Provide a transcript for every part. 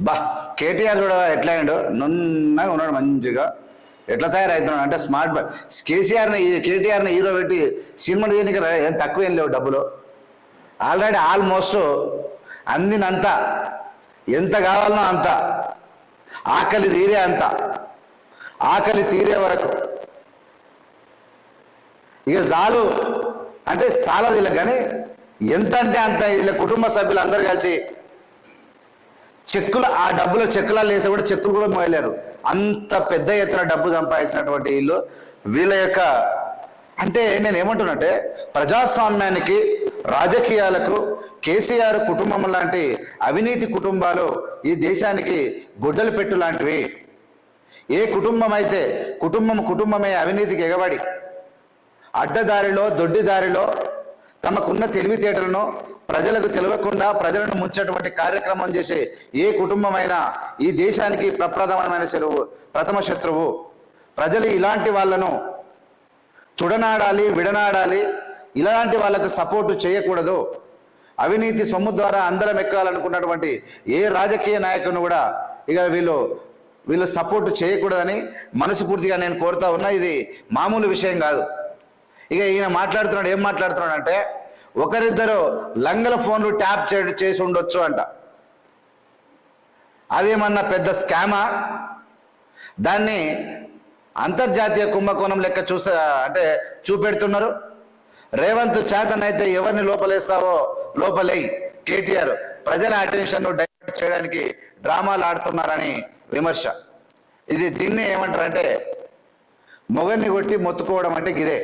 బా కేటీఆర్ కూడా ఎట్లా అయ్యాడు నున్నగా ఉన్నాడు మంచిగా. ఎట్లా తయారవుతున్నాడు అంటే స్మార్ట్ కేసీఆర్ని కేటీఆర్ని హీరో పెట్టి సినిమా తీయడానికి ఏం తక్కువ ఏం లేవు డబ్బులు. ఆల్రెడీ ఆల్మోస్ట్ అందినంత. ఎంత కావాలనో అంత. ఆకలి తీరే అంత. ఆకలి తీరే వరకు. ఇక చాలు. అంటే చాలా వీళ్ళకి కానీ ఎంత అంటే అంత వీళ్ళ కుటుంబ సభ్యులు అందరు కలిసి చెక్కులు ఆ డబ్బులు చెక్కులలో వేసి కూడా చెక్కులు కూడా మోయలేరు. అంత పెద్ద ఎత్తున డబ్బు సంపాదించినటువంటి వీళ్ళు వీళ్ళ యొక్క అంటే నేను ఏమంటున్నట్టే ప్రజాస్వామ్యానికి రాజకీయాలకు కేసీఆర్ కుటుంబం లాంటి అవినీతి కుటుంబాలు ఈ దేశానికి గొడ్డలు పెట్టు లాంటివి. ఏ కుటుంబం అయితే కుటుంబం కుటుంబమే అవినీతికి ఎగబడి అడ్డదారిలో దొడ్డిదారిలో తమకున్న తెలివితేటలను ప్రజలకు తెలియకుండా ప్రజలను ముంచేటువంటి కార్యక్రమం చేసే ఏ కుటుంబమైనా ఈ దేశానికి ప్రప్రథమమైన చెరువు ప్రథమ శత్రువు. ప్రజలు ఇలాంటి వాళ్ళను తుడనాడాలి విడనాడాలి. ఇలాంటి వాళ్ళకు సపోర్టు చేయకూడదు. అవినీతి సొమ్ము ద్వారా అందరం ఎక్కాలనుకున్నటువంటి ఏ రాజకీయ నాయకుని కూడా ఇక వీళ్ళు వీళ్ళు సపోర్టు చేయకూడదని మనస్ఫూర్తిగా నేను కోరుతా ఉన్నా. ఇది మామూలు విషయం కాదు. ఇక ఈయన మాట్లాడుతున్నాడు ఏం మాట్లాడుతున్నాడు అంటే ఒకరిద్దరు లంగల ఫోన్లు ట్యాప్ చే చేసి ఉండొచ్చు అంట. అదేమన్నా పెద్ద స్కామా? దాన్ని అంతర్జాతీయ కుంభకోణం లెక్క చూస అంటే చూపెడుతున్నారు. రేవంత్ చేతనైతే ఎవరిని లోపలేస్తావో లోపలై కేటీఆర్ ప్రజల అటెన్షన్ను డైవర్ట్ చేయడానికి డ్రామాలు ఆడుతున్నారని విమర్శ. ఇది దీన్ని ఏమంటారంటే మొగన్ని కొట్టి మొత్తుకోవడం అంటే ఇదే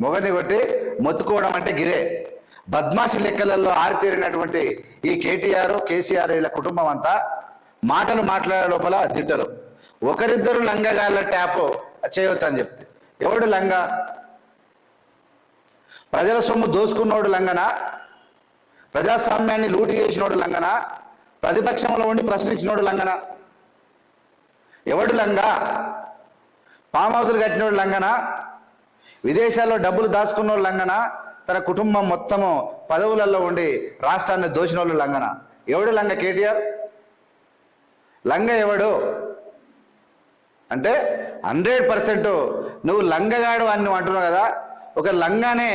మొగని కొట్టి మొత్తుకోవడం అంటే గిరే. బద్మాషి లెక్కలలో ఆరితేరినటువంటి ఈ కేటీఆర్ కేసీఆర్ వీళ్ళ కుటుంబం అంతా మాటలు మాట్లాడే లోపల తిట్టలు ఒకరిద్దరు లంగగాళ్ళ ట్యాప్ చేయవచ్చు అని చెప్తే. ఎవడు లంగా? ప్రజల సొమ్ము దోసుకున్నోడు లంగనా? ప్రజాస్వామ్యాన్ని లూటి చేసినోడు లంగనా? ప్రతిపక్షంలో ఉండి ప్రశ్నించినోడు లంగనా? ఎవడు లంగా? ఫామ్ కట్టినోడు లంగనా? విదేశాల్లో డబ్బులు దాచుకున్న లంగనా తన కుటుంబం మొత్తము పదవులలో ఉండి రాష్ట్రాన్ని దోచినోళ్ళు లంగన. ఎవడు లంగ కేటీఆర్? లంగ ఎవడు? అంటే హండ్రెడ్ పర్సెంట్ నువ్వు లంగగాడు అని నువ్వు అంటున్నావు కదా ఒక లంగానే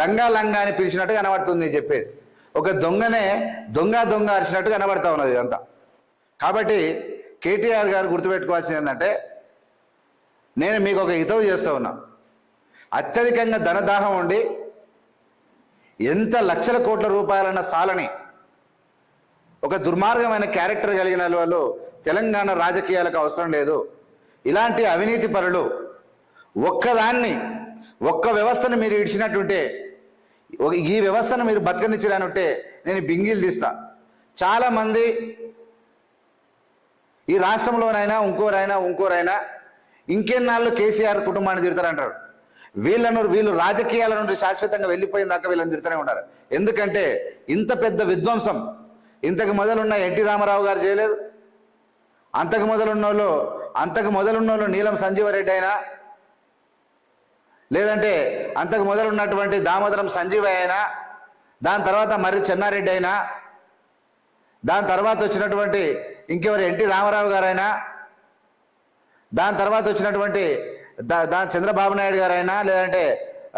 లంగా లంగా అని పిలిచినట్టు కనబడుతుంది నేను చెప్పేది. ఒక దొంగనే దొంగ దొంగ అరిచినట్టు కనబడతా ఉన్నది ఇదంతా. కాబట్టి కేటీఆర్ గారు గుర్తుపెట్టుకోవాల్సింది ఏంటంటే నేను మీకు ఒక హితవు చేస్తూ ఉన్నా. అత్యధికంగా ధనదాహం ఉండి ఎంత లక్షల కోట్ల రూపాయలన్న సాలని ఒక దుర్మార్గమైన క్యారెక్టర్ కలిగిన వాళ్ళు తెలంగాణ రాజకీయాలకు అవసరం లేదు. ఇలాంటి అవినీతి పరులు ఒక్కదాన్ని ఒక్క వ్యవస్థను మీరు ఇడిచినట్టుంటే ఈ వ్యవస్థను మీరు బతకనిచ్చిరానుంటే నేను బింగిల్ తీస్తా. చాలామంది ఈ రాష్ట్రంలోనైనా ఇంకోరైనా ఇంకోరైనా ఇంకెన్నాళ్ళు కేసీఆర్ కుటుంబాన్ని తిడతారంటారు. వీళ్ళను వీళ్ళు రాజకీయాల నుండి శాశ్వతంగా వెళ్ళిపోయిన దాకా వీళ్ళని తిడుతూనే ఉన్నారు. ఎందుకంటే ఇంత పెద్ద విధ్వంసం ఇంతకు మొదలున్న ఎన్టీ రామారావు గారు చేయలేదు. అంతకు మొదలున్న వాళ్ళు అంతకు మొదలున్న వాళ్ళు నీలం సంజీవరెడ్డి అయినా లేదంటే అంతకు మొదలున్నటువంటి దామోదరం సంజీవయ్య అయినా దాని తర్వాత మర్రి చెన్నారెడ్డి అయినా దాని తర్వాత వచ్చినటువంటి ఇంకెవరు? ఎన్టీ రామారావు గారైనా దాని తర్వాత వచ్చినటువంటి దా దాని చంద్రబాబు నాయుడు గారైనా లేదంటే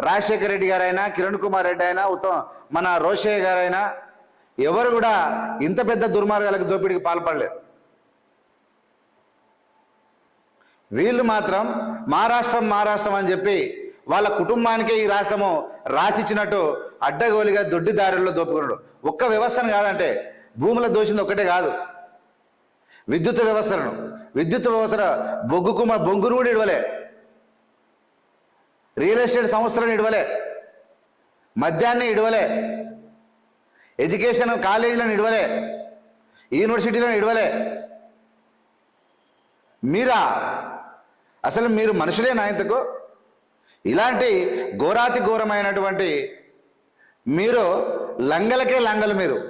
రాజశేఖర రెడ్డి గారైనా కిరణ్ కుమార్ రెడ్డి అయినా ఉత్తమ్ మన రోషయ్య గారైనా ఎవరు కూడా ఇంత పెద్ద దుర్మార్గాలకు దోపిడికి పాల్పడలేదు. వీళ్ళు మాత్రం మహారాష్ట్రం మహారాష్ట్రం అని చెప్పి వాళ్ళ కుటుంబానికే ఈ రాష్ట్రము రాసిచ్చినట్టు అడ్డగోలిగా దొడ్డిదారుల్లో దోపుకున్నాడు. ఒక్క వ్యవస్థను కాదంటే భూముల దోషింది ఒక్కటే కాదు. విద్యుత్ వ్యవస్థను విద్యుత్ వ్యవస్థ బొగ్గు కుమ కూడా ఇడవలే. రియల్ ఎస్టేట్ సంస్థలను ఇడవలే. మద్యాన్ని ఇడవలే. ఎడ్యుకేషన్ కాలేజీలను ఇడవలే. యూనివర్సిటీలను ఇడవలే. మీరా? అసలు మీరు మనుషులే నాయంతకు ఇలాంటి ఘోరాతి ఘోరమైనటువంటి మీరు లంగలకే లంగలు మీరు.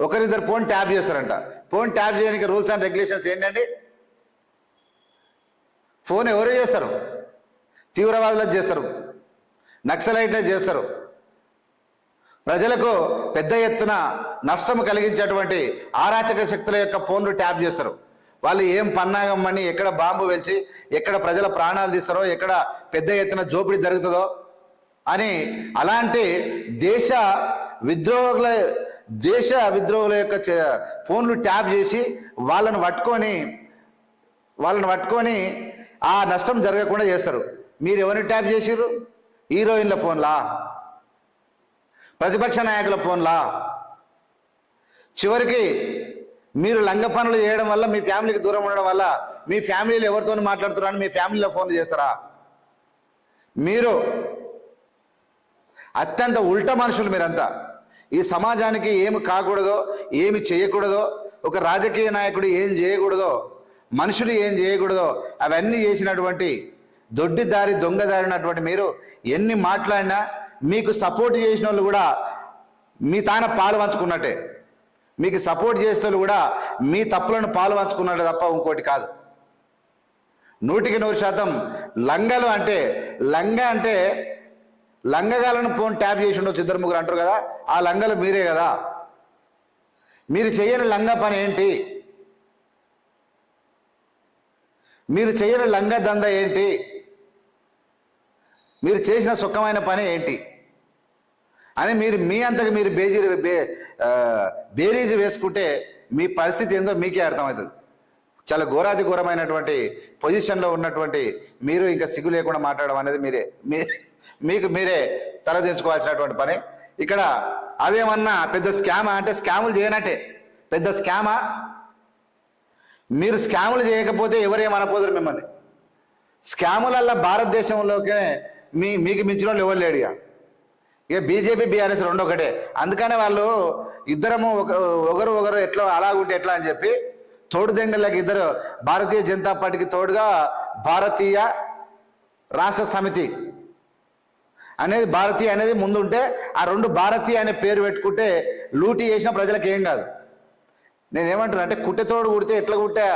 ఒకరిద్దరు ఫోన్ ట్యాప్ చేస్తారంట. ఫోన్ ట్యాప్ చేయడానికి రూల్స్ అండ్ రెగ్యులేషన్స్ ఏంటండి? ఫోన్ ఎవరు చేస్తారు? తీవ్రవాదులకు చేస్తారు. నక్సలైట్లకు చేస్తారు. ప్రజలకు పెద్ద ఎత్తున నష్టం కలిగించేటువంటి ఆరాచక శక్తుల యొక్క ఫోన్లు ట్యాప్ చేస్తారు. వాళ్ళు ఏం పన్నాగమ్మని ఎక్కడ బాంబు వెలిచి ఎక్కడ ప్రజల ప్రాణాలు తీస్తారో ఎక్కడ పెద్ద ఎత్తున జోపిడి జరుగుతుందో అని అలాంటి దేశ విద్రోహుల దేశ విద్రోహుల యొక్క చే- ఫోన్లు ట్యాప్ చేసి వాళ్ళను పట్టుకొని వాళ్ళని పట్టుకొని ఆ నష్టం జరగకుండా చేస్తారు. మీరు ఎవరిని ట్యాప్ చేసిర్రు? హీరోయిన్ల ఫోన్లా? ప్రతిపక్ష నాయకుల ఫోన్లా? చివరికి మీరు లంగ పనులు చేయడం వల్ల మీ ఫ్యామిలీకి దూరం ఉండడం వల్ల మీ ఫ్యామిలీలో ఎవరితో మాట్లాడుతున్నారని మీ ఫ్యామిలీలో ఫోన్ చేస్తారా? మీరు అత్యంత ఉల్ట మనుషులు మీరంతా. ఈ సమాజానికి ఏమి కాకూడదో ఏమి చేయకూడదో ఒక రాజకీయ నాయకుడు ఏం చేయకూడదో మనుషులు ఏం చేయకూడదో అవన్నీ చేసినటువంటి దొడ్డి దారి దొంగ మీరు ఎన్ని మాట్లాడినా మీకు సపోర్ట్ చేసిన వాళ్ళు కూడా మీ తాన పాలు పంచుకున్నట్టే. మీకు సపోర్ట్ చేసే వాళ్ళు కూడా మీ తప్పులను పాలు పంచుకున్నట్టు తప్ప ఇంకోటి కాదు. నూటికి నూరు శాతం లంగలు అంటే లంగ అంటే లంగగాలను ఫోన్ ట్యాప్ చేసి ఉండొచ్చు ఇద్దరు ముగ్గురు అంటారు కదా ఆ లంగలు మీరే కదా. మీరు చేయని లంగ పని ఏంటి? మీరు చేయని లంగ దంద ఏంటి? మీరు చేసిన సుఖమైన పని ఏంటి? అని మీరు మీ అంతకు మీరు బేజీ బే బేరీజు వేసుకుంటే మీ పరిస్థితి ఏందో మీకే అర్థమవుతుంది. చాలా ఘోరాతి ఘోరమైనటువంటి పొజిషన్లో ఉన్నటువంటి మీరు ఇంకా సిగ్గు లేకుండా మాట్లాడడం అనేది మీరే మీ మీకు మీరే తలదించుకోవాల్సినటువంటి పని. ఇక్కడ అదేమన్నా పెద్ద స్కామా? అంటే స్కాములు చేయనట్టే. పెద్ద స్కామా? మీరు స్కాములు చేయకపోతే ఎవరేమనపోదురు మిమ్మల్ని? స్కాములల్లా భారతదేశంలోకే మీ మీకు మించిన వాళ్ళు ఎవరు లేడు ఇక ఇక బీజేపీ బీఆర్ఎస్ రెండు ఒకటే. అందుకనే వాళ్ళు ఇద్దరము ఒక ఒకరు ఒకరు ఎట్లా అలాగుంటే ఎట్లా అని చెప్పి తోడు దెంగళ్ళకి ఇద్దరు భారతీయ జనతా పార్టీకి తోడుగా భారతీయ రాష్ట్ర సమితి అనేది భారతీయ అనేది ముందుంటే ఆ రెండు భారతీయ అనే పేరు పెట్టుకుంటే లూటీ చేసిన ప్రజలకు ఏం కాదు. నేనేమంటున్నా అంటే కుట్టెతోడు కుడితే ఎట్లా కుట్టా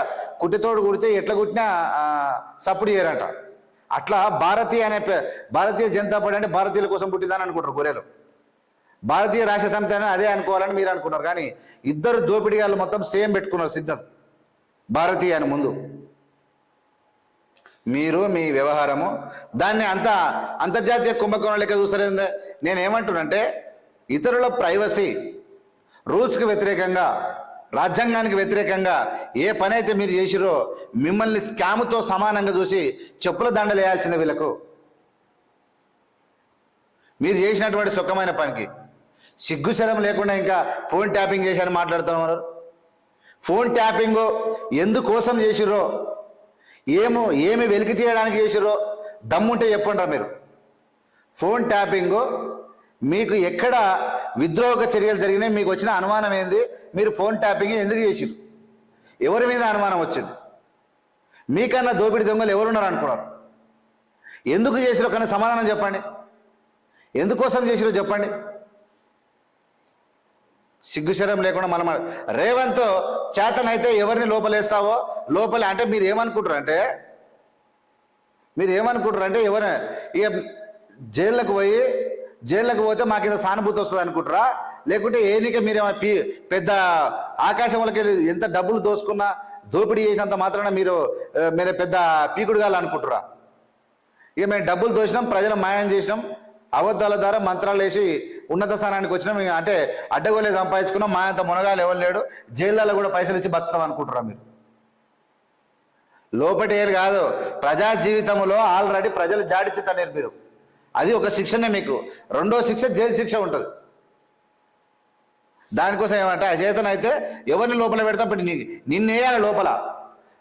కుట్టెతోడు కుడితే ఎట్లా కుట్టినా సపోర్ట్ సప్పుడు చేయరంట. అట్లా భారతీయ అనే భారతీయ జనతా పార్టీ అంటే భారతీయుల కోసం పుట్టిందని అనుకుంటారు గొర్రెలు. భారతీయ రాష్ట్ర సమితి అని అదే అనుకోవాలని మీరు అనుకున్నారు కానీ ఇద్దరు దోపిడీగాళ్ళు మొత్తం సేమ్ పెట్టుకున్నారు సిద్ధం. భారతీయ అని ముందు. మీరు మీ వ్యవహారము దాన్ని అంత అంతర్జాతీయ కుంభకోణం లెక్క చూసలేదు నేను ఏమంటున్నానంటే ఇతరుల ప్రైవసీ రూల్స్కి వ్యతిరేకంగా రాజ్యాంగానికి వ్యతిరేకంగా ఏ పని అయితే మీరు చేసిరో మిమ్మల్ని స్కామ్తో సమానంగా చూసి చెప్పుల దండలు వేయాల్సిందే వీళ్ళకు. మీరు చేసినటువంటి సుఖమైన పనికి. సిగ్గుశరం లేకుండా ఇంకా ఫోన్ ట్యాపింగ్ చేశారని మాట్లాడుతున్నారు ఫోన్ ట్యాపింగ్ ఎందుకోసం చేసిరో ఏమో ఏమి వెలికి తీయడానికి చేసిర్రో దమ్ముంటే చెప్పండి మీరు. ఫోన్ ట్యాపింగ్ మీకు ఎక్కడ విద్రోహక చర్యలు జరిగినాయి మీకు వచ్చిన అనుమానం ఏంది? మీరు ఫోన్ ట్యాపింగ్ ఎందుకు చేసిరు ఎవరి మీద అనుమానం వచ్చింది? మీకన్నా దోపిడి దొంగలు ఎవరున్నారు అనుకున్నారు? ఎందుకు చేసిరో కానీ సమాధానం చెప్పండి. ఎందుకోసం చేసిరో చెప్పండి. సిగ్గుశరం లేకుండా మనం రేవంత్ చేతనైతే ఎవరిని లోపలేస్తావో? లోపల అంటే మీరు ఏమనుకుంటారు అంటే మీరు ఏమనుకుంటారు అంటే ఎవరు ఇక జైళ్ళకు పోయి జైళ్ళకు పోతే మాకు ఇంత సానుభూతి వస్తుంది అనుకుంటారా? లేకుంటే ఏనిక మీరు ఏమైనా పీ పెద్ద ఆకాశంలోకి ఎంత డబ్బులు దోసుకున్నా దోపిడీ చేసినంత మాత్రాన మీరు మీరు పెద్ద పీకుడు అనుకుంటారా? ఇక మేము డబ్బులు దోసినాం ప్రజలు మాయం చేసినాం అబద్ధాల ద్వారా మంత్రాలు వేసి ఉన్నత స్థానానికి వచ్చినాం అంటే అడ్డగోలే సంపాదించుకున్నాం మా అంత మునగాలు ఎవరు లేడు జైళ్ళలో కూడా పైసలు ఇచ్చి బతుకుతాం అనుకుంటారా మీరు? లోపటి ఏలు కాదు ప్రజా జీవితంలో ఆల్రెడీ ప్రజలు జాడిచ్చుతారు మీరు. అది ఒక శిక్షనే మీకు. రెండో శిక్ష జైలు శిక్ష ఉంటుంది. దానికోసం ఏమంటే అచేతన అయితే ఎవరిని లోపల పెడతాం? ఇప్పుడు నీ నిన్నేయాలి లోపల.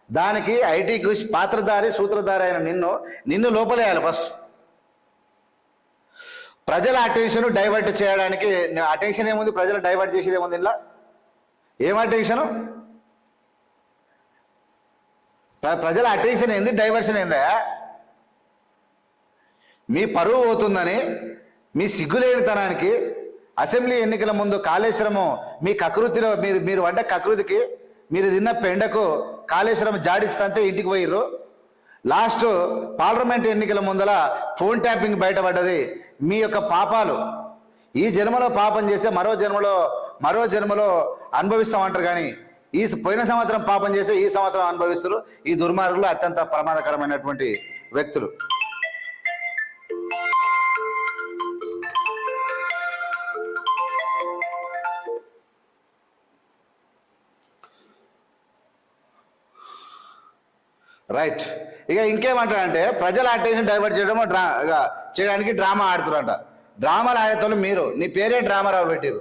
దానికి ఐటీకి పాత్రధారి సూత్రధారి అయిన నిన్ను నిన్ను లోపలేయాలి ఫస్ట్. ప్రజల అటెన్షన్ డైవర్ట్ చేయడానికి అటెన్షన్ ఏముంది? ప్రజలు డైవర్ట్ చేసేది ఏముంది ఇలా ఏం అటెన్షను? ప్రజల అటెన్షన్ ఏంది? డైవర్షన్ ఏందా మీ పరువు పోతుందని మీ సిగ్గులేనితనానికి అసెంబ్లీ ఎన్నికల ముందు కాళేశ్వరము మీ కకృతిలో మీరు మీరు పడ్డ కకృతికి మీరు తిన్న పెండకు కాళేశ్వరం జాడిస్తంతే ఇంటికి పోయిర్రు. లాస్ట్ పార్లమెంట్ ఎన్నికల ముందల ఫోన్ ట్యాపింగ్ బయటపడ్డది మీ యొక్క పాపాలు. ఈ జన్మలో పాపం చేస్తే మరో జన్మలో మరో జన్మలో అనుభవిస్తామంటారు కానీ ఈ పోయిన సంవత్సరం పాపం చేస్తే ఈ సంవత్సరం అనుభవిస్తారు ఈ దుర్మార్గులు అత్యంత ప్రమాదకరమైనటువంటి వ్యక్తులు. రైట్ ఇక ఇంకేమంటారంటే ప్రజల అటెన్షన్ డైవర్ట్ చేయడం డ్రా చేయడానికి డ్రామా ఆడుతున్నారంట. డ్రామాలు ఆడేతోళ్ళు మీరు. నీ పేరే డ్రామా రావు పెట్టారు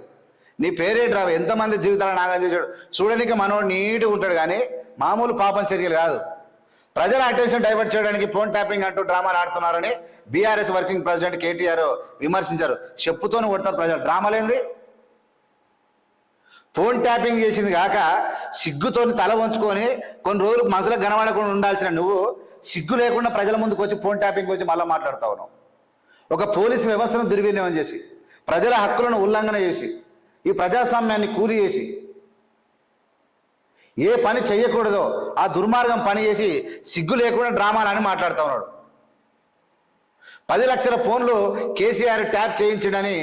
నీ పేరే డ్రామా ఎంతమంది జీవితాలను నాగం చేశాడు. చూడడానికి మనోడు నీట్గా ఉంటాడు కానీ మామూలు పాపం చర్యలు కాదు. ప్రజల అటెన్షన్ డైవర్ట్ చేయడానికి ఫోన్ ట్యాపింగ్ అంటూ డ్రామాలు ఆడుతున్నారని బీఆర్ఎస్ వర్కింగ్ ప్రెసిడెంట్ కేటీఆర్ విమర్శించారు. చెప్పుతోనే కొడతారు ప్రజలు. డ్రామాలేంది ఫోన్ ట్యాపింగ్ చేసింది కాక సిగ్గుతోని తల వంచుకొని కొన్ని రోజులు మనసులో కనబడకుండా ఉండాల్సిన నువ్వు సిగ్గు లేకుండా ప్రజల ముందుకు వచ్చి ఫోన్ ట్యాపింగ్ గురించి మళ్ళీ మాట్లాడుతావు నువ్వు ఒక పోలీసు వ్యవస్థను దుర్వినియోగం చేసి ప్రజల హక్కులను ఉల్లంఘన చేసి ఈ ప్రజాస్వామ్యాన్ని కూలి చేసి ఏ పని చేయకూడదో ఆ దుర్మార్గం పని చేసి సిగ్గు లేకుండా డ్రామాలని మాట్లాడుతా ఉన్నాడు. పది లక్షల ఫోన్లు కేసీఆర్ ట్యాప్ చేయించడని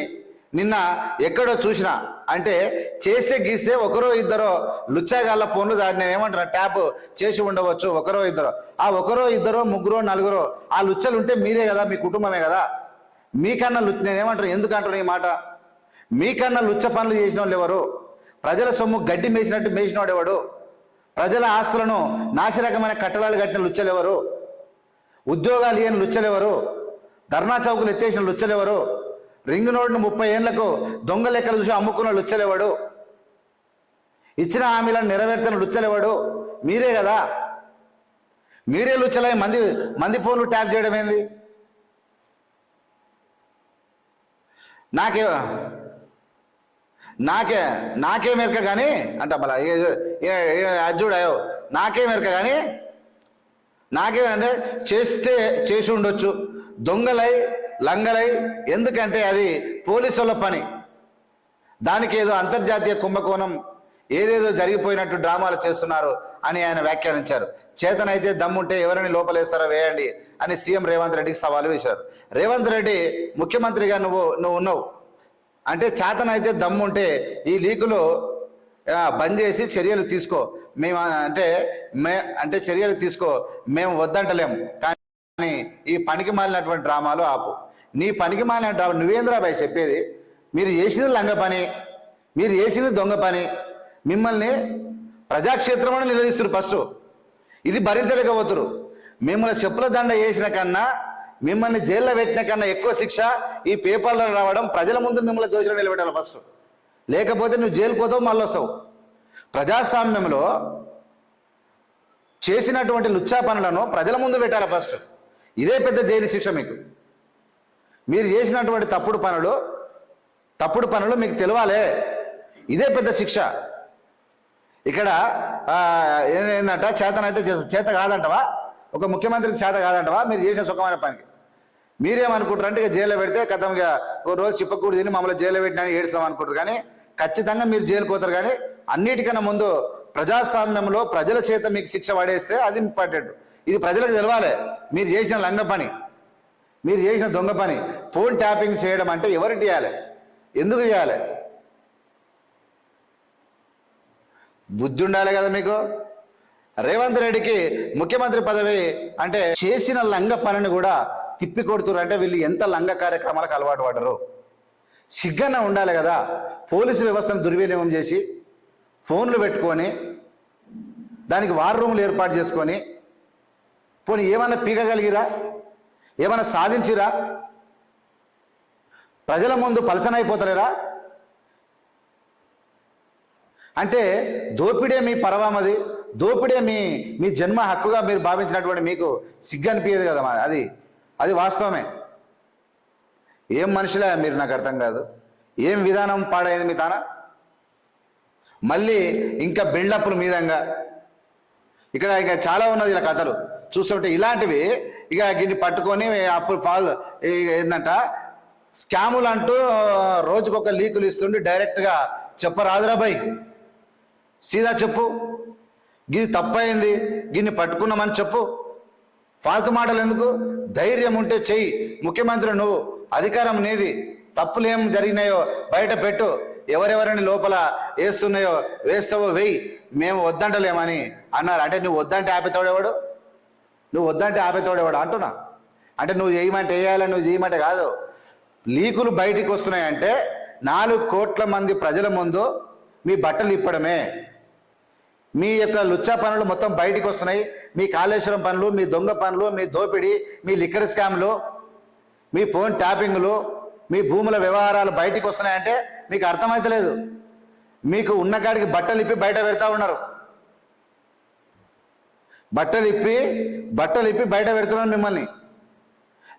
నిన్న ఎక్కడో చూసినా అంటే చేస్తే గీస్తే ఒకరో ఇద్దరో లుచ్చాగాళ్ళ ఫోన్లు దాన్ని నేను ఏమంటున్నా ట్యాప్ చేసి ఉండవచ్చు ఒకరో ఇద్దరు. ఆ ఒకరో ఇద్దరో ముగ్గురో నలుగురో ఆ లుచ్చలు ఉంటే మీరే కదా మీ కుటుంబమే కదా. మీకన్నా లుచ్చ నేను ఏమంటాను ఎందుకంటాను ఈ మాట? మీకన్నా లుచ్చ పనులు చేసిన వాళ్ళు ఎవరు? ప్రజల సొమ్ము గడ్డి మేసినట్టు మేసినవాడు ఎవడు? ప్రజల ఆస్తులను నాశరకమైన కట్టడాలు కట్టిన లుచ్చలు ఎవరు? ఉద్యోగాలు ఇయ్యని లుచ్చలు ఎవరు? ధర్నా చౌకులు ఎత్తేసిన లుచ్చలు ఎవరు? రింగ్ రోడ్ను ముప్పై ఏళ్ళకు దొంగ లెక్కలు చూసి అమ్ముకున్న లుచ్చలేవాడు. ఇచ్చిన హామీలను నెరవేర్చిన లుచ్చలేవాడు. మీరే కదా. మీరే లుచ్చలే మంది మంది ఫోన్లు ట్యాప్ చేయడం ఏంది? నాకే నాకే నాకే మెరక కానీ అంట మళ్ళా అజ్జుడాయో నాకే మెరక కానీ నాకేమంటే చేస్తే చేసి ఉండొచ్చు. దొంగలై లంగలై ఎందుకంటే అది పోలీసుల పని. దానికి ఏదో అంతర్జాతీయ కుంభకోణం ఏదేదో జరిగిపోయినట్టు డ్రామాలు చేస్తున్నారు అని ఆయన వ్యాఖ్యానించారు. చేతనైతే దమ్ముంటే ఎవరిని లోపలేస్తారో వేయండి అని సీఎం రేవంత్ రెడ్డికి సవాలు వేశారు. రేవంత్ రెడ్డి ముఖ్యమంత్రిగా నువ్వు నువ్వు ఉన్నావు. అంటే చేతనైతే దమ్ముంటే ఈ లీకులు బంద్ చేసి చర్యలు తీసుకో. మేము అంటే మే అంటే చర్యలు తీసుకో. మేము వద్దంటలేము కానీ ఈ పనికి మాలినటువంటి డ్రామాలు ఆపు. నీ పనికి మాలిన డ్రామా నువ్వేంద్రాబాయ్ చెప్పేది? మీరు చేసింది లంగ పని మీరు చేసింది దొంగ పని. మిమ్మల్ని ప్రజాక్షేత్రంలో నిలదీస్తారు ఫస్ట్. ఇది భరించలేకపోతురు మిమ్మల్ని చెప్పుల దండ వేసిన కన్నా మిమ్మల్ని జైల్లో పెట్టిన కన్నా ఎక్కువ శిక్ష ఈ పేపర్లో రావడం ప్రజల ముందు మిమ్మల్ని దోషులు నిలబెట్టాలి ఫస్ట్. లేకపోతే నువ్వు జైలు పోతావు మళ్ళీ వస్తావు. ప్రజాస్వామ్యంలో చేసినటువంటి లుచ్చా పనులను ప్రజల ముందు పెట్టాలి ఫస్ట్. ఇదే పెద్ద జైలు శిక్ష మీకు. మీరు చేసినటువంటి తప్పుడు పనులు తప్పుడు పనులు మీకు తెలవాలే. ఇదే పెద్ద శిక్ష. ఇక్కడ ఆ, ఏందంట? చేతనైతే చేత కాదంటవా? ఒక ముఖ్యమంత్రికి చేత కాదంటవా? మీరు చేసిన సుఖమైన పనికి. మీరేమనుకుంటారంటే ఇక జైల్లో పెడితే కథంగా ఒక రోజు చిప్పకూడదు తిని మమ్మల్ని జైల్లో పెట్టినా ఏడుస్తాం అనుకుంటారు. కానీ ఖచ్చితంగా మీరు జైలు పోతారు. కానీ అన్నిటికన్నా ముందు ప్రజాస్వామ్యంలో ప్రజల చేత మీకు శిక్ష పడేస్తే అది ఇంపార్టెంట్. ఇది ప్రజలకు తెలవాలి. మీరు చేసిన లంగ పని. మీరు చేసిన దొంగ పని. ఫోన్ ట్యాపింగ్ చేయడం అంటే ఎవరు చేయాలి? ఎందుకు చేయాలి? బుద్ధి ఉండాలి కదా మీకు? రేవంత్ రెడ్డికి ముఖ్యమంత్రి పదవి అంటే చేసిన లంగ పనిని కూడా తిప్పి కొడుతురు అంటే వీళ్ళు ఎంత లంగ కార్యక్రమాలకు అలవాటు పడరు సిగ్గన ఉండాలి కదా. పోలీసు వ్యవస్థను దుర్వినియోగం చేసి ఫోన్లు పెట్టుకొని దానికి వార్ రూమ్లు ఏర్పాటు చేసుకొని పోనీ ఏమైనా పీకగలిగిరా? ఏమైనా సాధించిరా? ప్రజల ముందు పలచనైపోతలేరా? అంటే దోపిడే మీ పరవామది దోపిడే మీ మీ జన్మ హక్కుగా మీరు భావించినటువంటి మీకు సిగ్గు అనిపించదు కదా అది. అది వాస్తవమే. ఏం మనుషులే మీరు నాకు అర్థం కాదు. ఏం విధానం పాడైంది మీ తాన? మళ్ళీ ఇంకా బిల్డప్లు మీదంగా. ఇక్కడ ఇక చాలా ఉన్నది ఇలా కథలు. చూస్తుంటే ఇలాంటివి ఇక గిన్ని పట్టుకొని అప్పుడు ఫాల్ ఏంటంట స్కాములు అంటూ రోజుకొక లీకులు ఇస్తుండి డైరెక్ట్గా చెప్పరాదురా బై. సీదా చెప్పు. గిది తప్పయింది గిన్ని పట్టుకున్నామని చెప్పు. ఫాల్తు మాటలు ఎందుకు ధైర్యం ఉంటే చెయ్యి. ముఖ్యమంత్రి నువ్వు అధికారం నీది. తప్పులు ఏం జరిగినాయో బయట పెట్టు. ఎవరెవరిని లోపల వేస్తున్నాయో వేస్తావో వెయ్యి మేము వద్దంటలేమని అన్నారు. అంటే నువ్వు వద్దంటే ఆపితాడేవాడు? నువ్వు వద్దంటే ఆపేతోడేవాడు అంటున్నా. అంటే నువ్వు చేయమంటే వేయాలని నువ్వు చేయమంటే కాదు. లీకులు బయటికి వస్తున్నాయంటే నాలుగు కోట్ల మంది ప్రజల ముందు మీ బట్టలు ఇప్పడమే. మీ యొక్క లుచ్చా పనులు మొత్తం బయటికి వస్తున్నాయి. మీ కాళేశ్వరం పనులు మీ దొంగ పనులు మీ దోపిడీ మీ లిక్కర్ స్కామ్లు మీ ఫోన్ ట్యాపింగ్లు మీ భూముల వ్యవహారాలు బయటికి వస్తున్నాయంటే మీకు అర్థమవుతలేదు మీకు ఉన్న కాడికి బట్టలు ఇప్పి బయట పెడతా ఉన్నారు. బట్టలు ఇప్పి బట్టలు ఇప్పి బయట పెడుతున్నారు మిమ్మల్ని.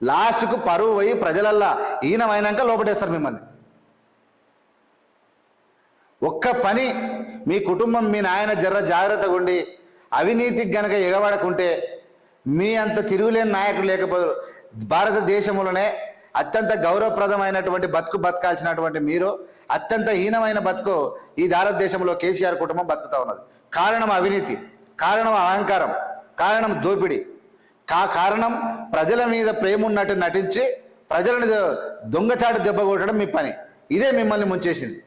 లాస్ట్కు పరువు పోయి ప్రజలల్లా ఈయనమైనాక లోపటేస్తారు మిమ్మల్ని. ఒక్క పని మీ కుటుంబం మీ నాయన జర్ర జాగ్రత్తగా ఉండి అవినీతికి గనక ఎగబడకుంటే మీ అంత తిరుగులేని నాయకుడు లేకపోతే భారతదేశంలోనే అత్యంత గౌరవప్రదమైనటువంటి బతుకు బతకాల్సినటువంటి మీరు అత్యంత హీనమైన బతుకు ఈ భారతదేశంలో కేసీఆర్ కుటుంబం బతుకుతా ఉన్నది. కారణం అవినీతి. కారణం అహంకారం కారణం దోపిడీ. కా కారణం ప్రజల మీద ప్రేమ ఉన్నట్టు నటించి ప్రజలను దొంగచాటు దెబ్బ కొట్టడం మీ పని. ఇదే మిమ్మల్ని ముంచేసింది.